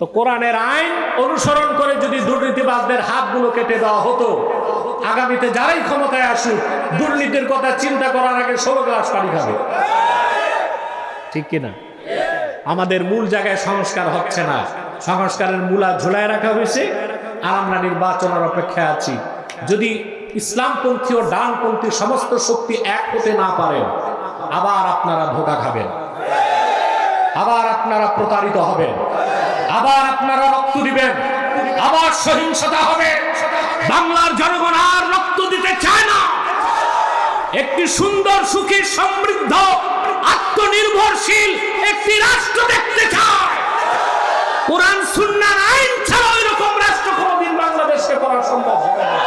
তো কোরআনের আইন অনুসরণ করে যদি দুর্নীতিবাজদের হাতগুলো কেটে দেওয়া হতো, আগামীতে যারাই ক্ষমতায় আসুক, দুর্নীতির কথা চিন্তা করার আগে ষোলো গ্লাস পানি খাবে। ঠিক কিনা আমাদের মূল জায়গায় সংস্কার হচ্ছে না। সংস্কারের মূলা ঝুলায় রাখা হয়েছে আর আমরা নির্বাচনের অপেক্ষায় আছি। যদি ইসলামপন্থী ও ডানপন্থী সমস্ত শক্তি এক হতে না পারেন আবার আপনারা ধোকা খাবেন। আবার আপনারা প্রতারিত হবেন। আবার আপনারা রক্ত দিবেন। আবার সহিংসতা হবে। বাংলার জনগণ আর রক্ত দিতে চায় না। একটি সুন্দর, সুখী, সমৃদ্ধ, আত্মনির্ভরশীল একটি রাষ্ট্র দেখতে চায়। কোরআন, সুন্নার আইন ছাড়া ওই রকম রাষ্ট্র কোনোদিন বাংলাদেশকে করা সম্ভব হবে না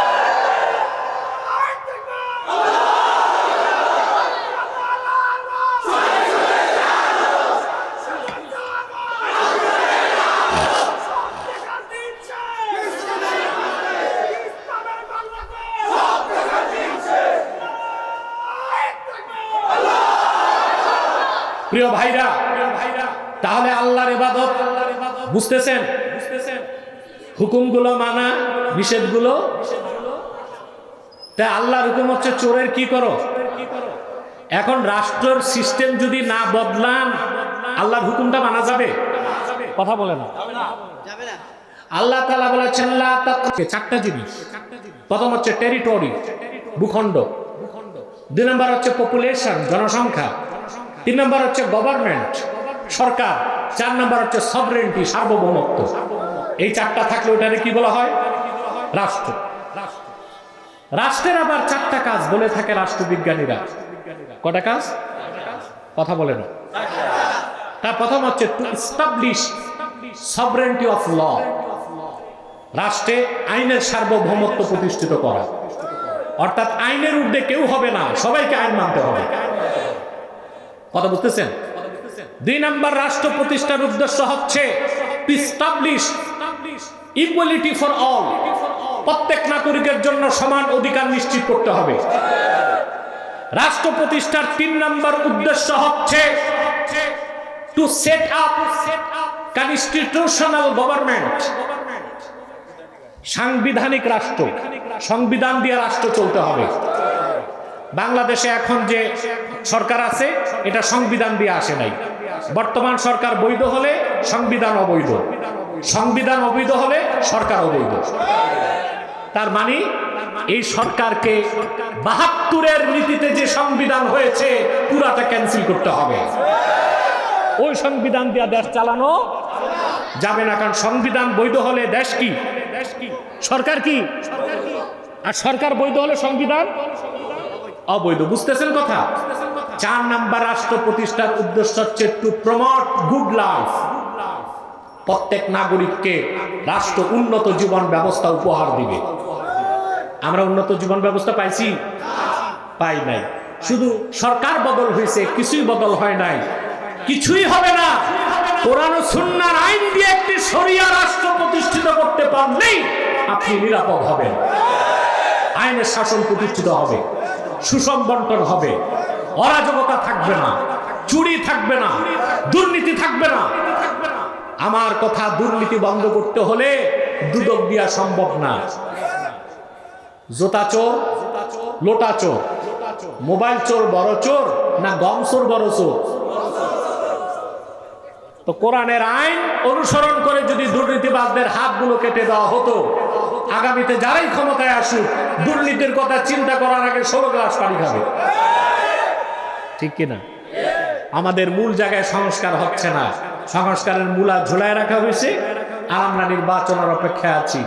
প্রিয় ভাইরা, তাহলে আল্লাহর ইবাদত বুঝতেছেন? হুকুমগুলো মানা, নিষেধগুলো? তা আল্লাহর হুকুম হচ্ছে চোরের কি করো? এখন রাষ্ট্রের সিস্টেম যদি না বদলান, আল্লাহর হুকুমটা মানা যাবে? কথা বলে না। আল্লাহ তালা বলেছেন চারটা জিনিস। প্রথম হচ্ছে টেরিটরি, ভূখণ্ড। দুই নম্বর হচ্ছে পপুলেশন, জনসংখ্যা। তিন নম্বর হচ্ছে গভর্নমেন্ট সরকার। চার নম্বর হচ্ছে সবরেন্টি সার্বভৌমত্ব। এই চারটা থাকলে ওটারে কি বলা হয়? রাষ্ট্র। রাষ্ট্রের আবার চারটা কাজ বলে থাকে রাষ্ট্রবিজ্ঞানীরা। কটা কাজ? কথা বলে না তার প্রথম হচ্ছে to establish sovereignty of law রাষ্ট্রে আইনের সার্বভৌমত্ব প্রতিষ্ঠিত করা। অর্থাৎ আইনের ঊর্ধ্বে কেউ হবে না, সবাইকে আইন মানতে হবে। কথা বুঝতেছেন? দুই নাম্বার রাষ্ট্র প্রতিষ্ঠার উদ্দেশ্য হচ্ছে ইকুয়ালিটি ফর অল প্রত্যেক নাগরিকের জন্য সমান অধিকার নিশ্চিত করতে হবে। রাষ্ট্র প্রতিষ্ঠার তিন নম্বর উদ্দেশ্য হচ্ছে to set up constitutional government সাংবিধানিক রাষ্ট্র, সংবিধান দিয়ে রাষ্ট্র চলতে হবে। বাংলাদেশে এখন যে সরকার আছে, এটা সংবিধান দিয়ে আসে নাই। বর্তমান সরকার বৈধ হলে সংবিধান অবৈধ। সংবিধান অবৈধ হলে সরকার অবৈধ। তার মানে এই সরকারকে বাহাত্তরের নীতিতে যে সংবিধান হয়েছে, পুরাটা ক্যান্সেল করতে হবে। ওই সংবিধান দিয়ে দেশ চালানো যাবে না, কারণ সংবিধান বৈধ হলে দেশ কি? সরকার কি? আর সরকার বৈধ হলে সংবিধান অবৈধ, বুঝতেছেন কথা? চার নাম্বার রাষ্ট্র প্রতিষ্ঠার উদ্দেশ্য হচ্ছে টু প্রমোট গুড লাইফ প্রত্যেক নাগরিককে রাষ্ট্র উন্নত জীবন ব্যবস্থা উপহার দিবে। আমরা উন্নত জীবন ব্যবস্থা পাইছি? পাই নাই। শুধু সরকার বদল হয়েছে, কিছুই বদল হয় নাই। কিছুই হবে না। কোরআন সুন্নার আইন দিয়ে একটি সরিয়া রাষ্ট্র প্রতিষ্ঠিত করতে পারলেই আপনি নিরাপদ হবেন। আইনের শাসন প্রতিষ্ঠিত হবে। সুষম বন্টন হবে। অরাজকতা থাকবে না, চুরি থাকবে না, দুর্নীতি থাকবে না। আমার কথা দুর্নীতি বন্ধ করতে হলে দুদক দিয়া সম্ভব না। জোতা চোর, লোটা চোর, মোবাইল চোর বড় চোর না গম চোর বড় চোর? তো কোরআনের আইন অনুসরণ করে যদি দুর্নীতিবাজদের হাতগুলো কেটে দেওয়া হতো আগামীতে যারাই ক্ষমতায় আসুক, দুর্নীতির কথা চিন্তা করার আগে ষোলো গ্লাস পানি খাবে। ঠিক কিনা? আমাদের মূল জায়গায় সংস্কার হচ্ছে না। সংস্কারের মূলা ঝুলায় রাখা হয়েছে আর আমরা নির্বাচনের অপেক্ষায় আছি।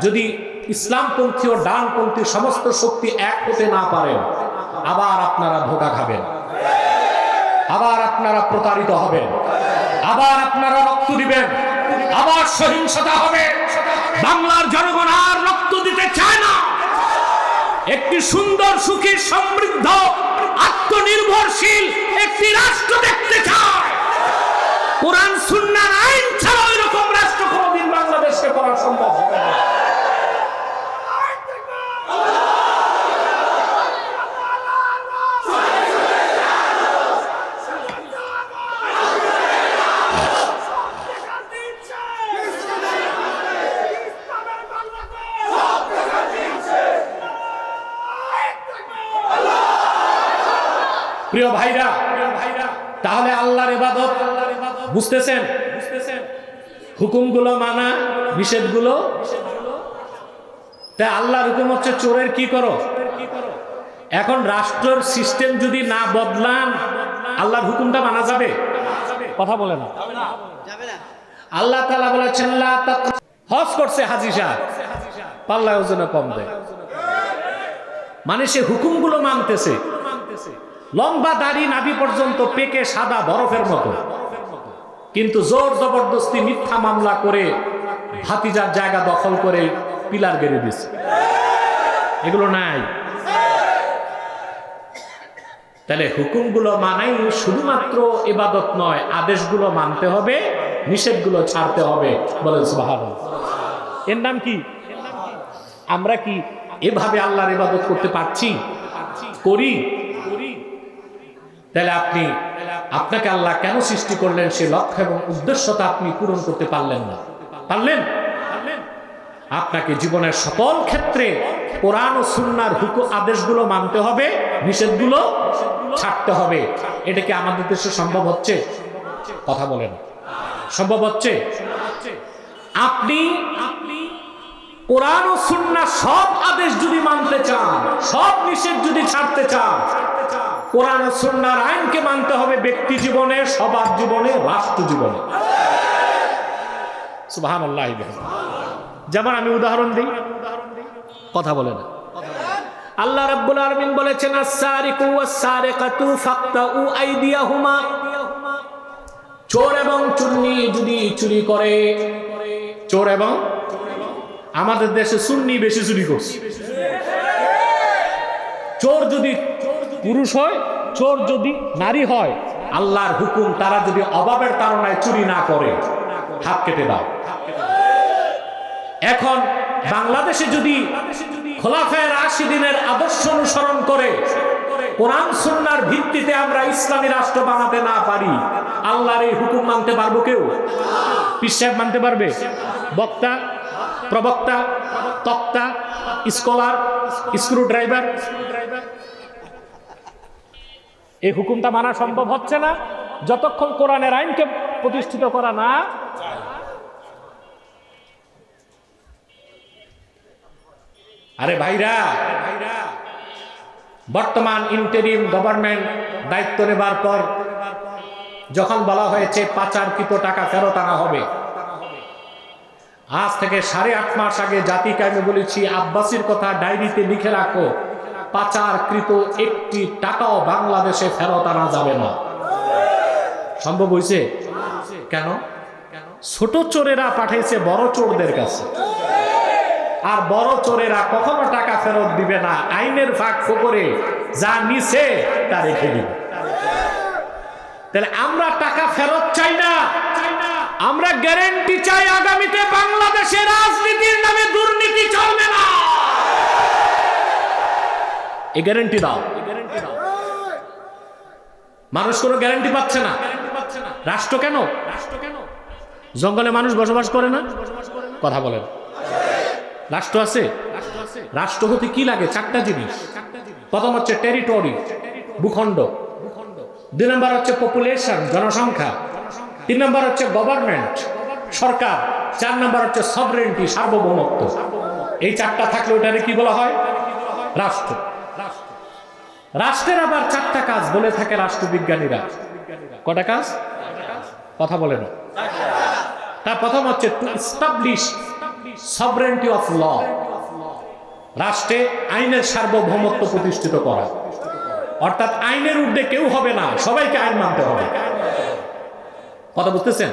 যদি ইসলামপন্থী ও ডানপন্থী সমস্ত শক্তি এক হতে না পারেন আবার আপনারা ধোকা খাবেন। আবার আপনারা প্রতারিত হবেন। আবার আপনারা রক্ত দিবেন। আবার সহিংসতা হবে। বাংলার জনগণ আর রক্ত দিতে চায় না। একটি সুন্দর, সুখী, সমৃদ্ধ, আত্মনির্ভরশীল একটি রাষ্ট্র দেখতে চায়। কোরআন, সুন্নার আইন ছাড়া ওই রকম রাষ্ট্র কোনোদিন বাংলাদেশকে করা সম্ভব হবে না। প্রিয় ভাইরা, তাহলে আল্লাহর বুঝতেছেন? হুকুমগুলো মানা, নিষেধগুলো? তাই আল্লাহর হুকুম হচ্ছে চোরের কি করো? এখন রাষ্ট্রের সিস্টেম যদি না বদলান, আল্লাহর হুকুমটা মানা যাবে? কথা বলে না। আল্লাহ তালা বলেছেন হজ করছে হাজি সাহেব। পাল্লা ওজনে কম দেয়। মানে সে হুকুমগুলো মানতেছে। লম্বা দাড়ি নাভি পর্যন্ত পেকে সাদা বরফের মতো। কিন্তু জোর জবরদস্তি মিথ্যা মামলা করে ভাতিজার জায়গা দখল করে পিলার গেড়ে দিছে এগুলো নাই। তাহলে হুকুমগুলো মানাই শুধুমাত্র এবাদত নয়, আদেশগুলো মানতে হবে, নিষেধগুলো ছাড়তে হবে। বলেন সুবাহান এর নাম কি? আমরা কি এভাবে আল্লাহর ইবাদত করতে পারছি? করি? তাহলে আপনি, আপনাকে আল্লাহ কেন সৃষ্টি করলেন সে লক্ষ্য এবং উদ্দেশ্যটা আপনি পূরণ করতে পারলেন না? পারলেন? আপনাকে জীবনের সকল ক্ষেত্রে কোরআন ও সুন্নার হুকু আদেশগুলো মানতে হবে, নিষেধগুলো ছাড়তে হবে। এটা কি আমাদের দেশে সম্ভব হচ্ছে? কথা বলেন। সম্ভব হচ্ছে? আপনি আপনি কোরআন ও সুন্না সব আদেশ যদি মানতে চান, সব নিষেধ যদি ছাড়তে চান কোরআন ও সুন্নার আইনকে মানতে হবে ব্যক্তি জীবনে, সবার জীবনে, রাষ্ট্র জীবনে। যেমন আমি উদাহরণ দিই, কথা বলে না। আল্লাহ রাব্বুল আলামিন বলেছেন, আস-সারিকু ওয়াস-সারিকাতু ফাকতাউ আইদিয়াহুমা। চোর এবং চুন্নি যদি চুরি করে, চোর এবং আমাদের দেশে সুন্নি বেশি চুরি করছে। চোর যদি পুরুষ হয়, চোর যদি নারী হয়। আল্লাহর হুকুম, তারা যদি অভাবের তাড়নায় চুরি না করে, হাত কেটে দাও। এখন বাংলাদেশে যদি আশি দিনের আদর্শ অনুসরণ করে, কোরআন সুন্নার ভিত্তিতে আমরা ইসলামী রাষ্ট্র বানাতে না পারি, আল্লাহর এই হুকুম মানতে পারব কেউ? পিসাব মানতে পারবে? বক্তা, প্রবক্তা, তক্তা, স্কলার স্ক্রু ড্রাইভার এই হুকুমটা মানা সম্ভব হচ্ছে না। যতক্ষণ কোরআনের আইনকে প্রতিষ্ঠিত করা না আরে ভাইরা, বর্তমান ইন্টারিম গভর্নমেন্ট দায়িত্ব নেবার পর যখন বলা হয়েছে পাচারকৃত টাকা ফেরত আনা হবে, আজ থেকে সাড়ে আট মাস আগে জাতিকে আমি বলেছি, আব্বাসির কথা ডায়েরিতে লিখে রাখো। পাচারকৃত একটি টাকাও বাংলাদেশে ফেরত আনা যাবে না। সম্ভব হয়েছে? কেন? ছোট চোরেরা পাঠিয়েছে বড় চোরদের কাছে। আর বড় চোরেরা কখনো টাকা ফেরত দিবে না। আইনের ফাঁক ফোকরে যা নিছে, তা রেখে দিবে। তাহলে আমরা টাকা ফেরত চাই না। আমরা গ্যারেন্টি চাই আগামীতে বাংলাদেশের রাজনীতির নামে দুর্নীতি চলবে না। এই গ্যারেন্টি দাও। মানুষ কোনো গ্যারেন্টি পাচ্ছে না। রাষ্ট্র কেন? রাষ্ট্র কেন জঙ্গলে মানুষ বসবাস করে না? কথা বলেন। রাষ্ট্র আছে? রাষ্ট্র হতে কি লাগে? চারটা জিনিস। প্রথম হচ্ছে টেরিটরি ভূখণ্ড। দুই নম্বর হচ্ছে পপুলেশন জনসংখ্যা। তিন নম্বর হচ্ছে গভর্নমেন্ট সরকার। চার নম্বর হচ্ছে সবরেন্টি সার্বভৌমত্ব। এই চারটা থাকলে ওটারে কি বলা হয়? রাষ্ট্র। রাষ্ট্রের আবার চারটা কাজ বলে থাকে রাষ্ট্রবিজ্ঞানীরা। কটা কাজ? কথা বলে না তার প্রথম হচ্ছে টু সবরেন্টি অফ ল রাষ্ট্রে আইনের সার্বভৌমত্ব প্রতিষ্ঠিত করা। অর্থাৎ আইনের ঊর্ধ্বে কেউ হবে না, সবাইকে আইন মানতে হবে। কথা বুঝতেছেন?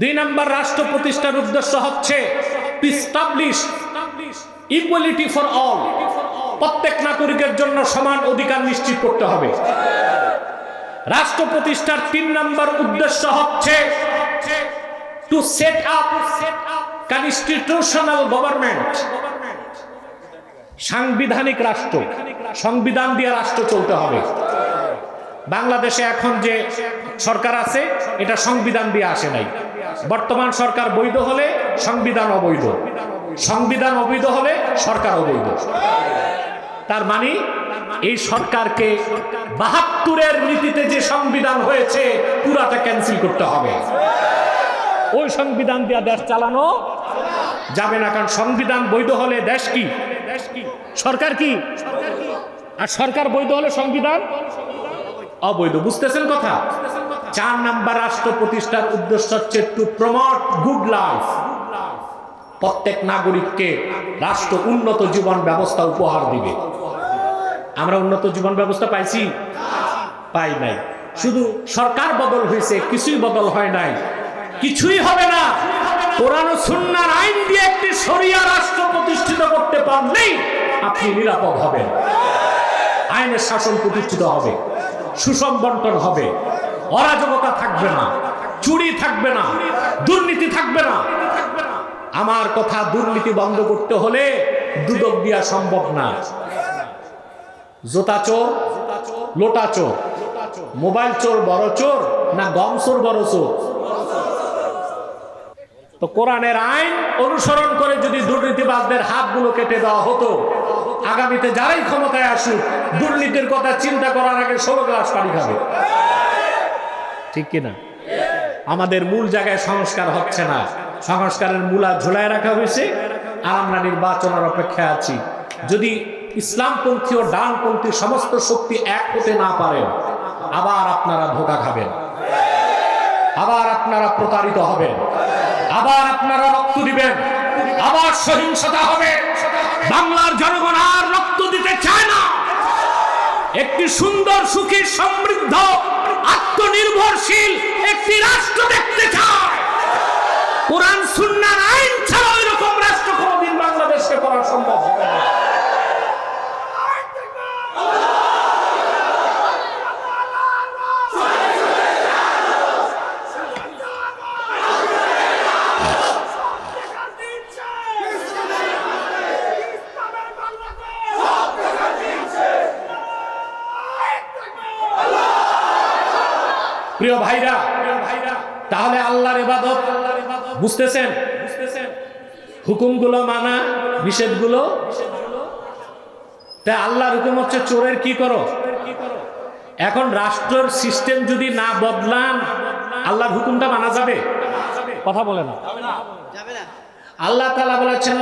দুই নম্বর রাষ্ট্র প্রতিষ্ঠার উদ্দেশ্য হচ্ছে ইকুয়ালিটি ফর অল প্রত্যেক নাগরিকের জন্য সমান অধিকার নিশ্চিত করতে হবে। রাষ্ট্র প্রতিষ্ঠার তিন নম্বর উদ্দেশ্য হচ্ছে to set up constitutional government সাংবিধানিক রাষ্ট্র, সংবিধান দিয়ে রাষ্ট্র চলতে হবে। বাংলাদেশে এখন যে সরকার আছে, এটা সংবিধান দিয়ে আসে নাই। বর্তমান সরকার বৈধ হলে সংবিধান অবৈধ। সংবিধান অবৈধ হলে সরকার অবৈধ। তার মানে এই সরকারকে বাহাত্তরের নীতিতে যে সংবিধান হয়েছে, পুরাটা ক্যান্সেল করতে হবে। ওই সংবিধান দিয়া দেশ চালানো যাবে না, কারণ সংবিধান বৈধ হলে দেশ কি? সরকার কি? আর সরকার বৈধ হলে সংবিধান অবৈধ। বুঝতেছেন কথা? চার নাম্বার রাষ্ট্র প্রতিষ্ঠার উদ্দেশ্য হচ্ছে টু প্রমোট গুড লাইফ প্রত্যেক নাগরিককে রাষ্ট্র উন্নত জীবন ব্যবস্থা উপহার দিবে। আমরা উন্নত জীবন ব্যবস্থা পাইছি? পাই নাই। শুধু সরকার বদল হয়েছে, কিছুই বদল হয় নাই। কিছুই হবে না। কোরআন ও সুন্নাহর আইন দিয়ে একটি শরিয়া রাষ্ট্র প্রতিষ্ঠিত করতে পারলেই আপনি নিরাপদ হবেন। আইনের শাসন প্রতিষ্ঠিত হবে সুষম বন্টন হবে, অরাজকতা থাকবে না, চুরি থাকবে না, দুর্নীতি থাকবে না। আমার কথা দুর্নীতি বন্ধ করতে হলে দুদক দিয়া সম্ভব না। জোতা চোর, লোটা চোর, মোবাইল চোর বড় চোর না গম চোর বড় চোর? তো কোরআনের আইন অনুসরণ করে যদি দুর্নীতিবাজদের হাতগুলো কেটে দেওয়া হতো, আগামীতে যারাই ক্ষমতায় আসুক, দুর্নীতির কথা চিন্তা করার আগে ষোলো গ্লাস পানি খাবে। ঠিক কিনা? আমাদের মূল জায়গায় সংস্কার হচ্ছে না। সংস্কারের মূলা ঝুলায় রাখা হয়েছে, আর আমরা নির্বাচনের অপেক্ষায় আছি। যদি ইসলামপন্থী ও ডানপন্থী সমস্ত শক্তি এক হতে না পারেন আবার আপনারা ধোকা খাবেন। আবার আপনারা প্রতারিত হবেন। আবার আপনারা রক্ত দিবেন। আবার সহিংসতা হবে। বাংলার জনগণ আর রক্ত দিতে চায় না। একটি সুন্দর, সুখী, সমৃদ্ধ, আত্মনির্ভরশীল একটি রাষ্ট্র দেখতে চায়। কোরআন সুন্নার আইন ছাড়া ওই রকম রাষ্ট্র কোনোদিন বাংলাদেশকে করা সম্ভব হবে না প্রিয় ভাইরা তাহলে আল্লাহর ইবাদত বুঝতেছেন? হুকুমগুলো মানা নিষেধগুলো? তা আল্লাহর হুকুম হচ্ছে চোরের কি করো? এখন রাষ্ট্রের সিস্টেম যদি না বদলান আল্লাহর হুকুমটা মানা যাবে? কথা বলে না। আল্লাহ তালা বলেছেন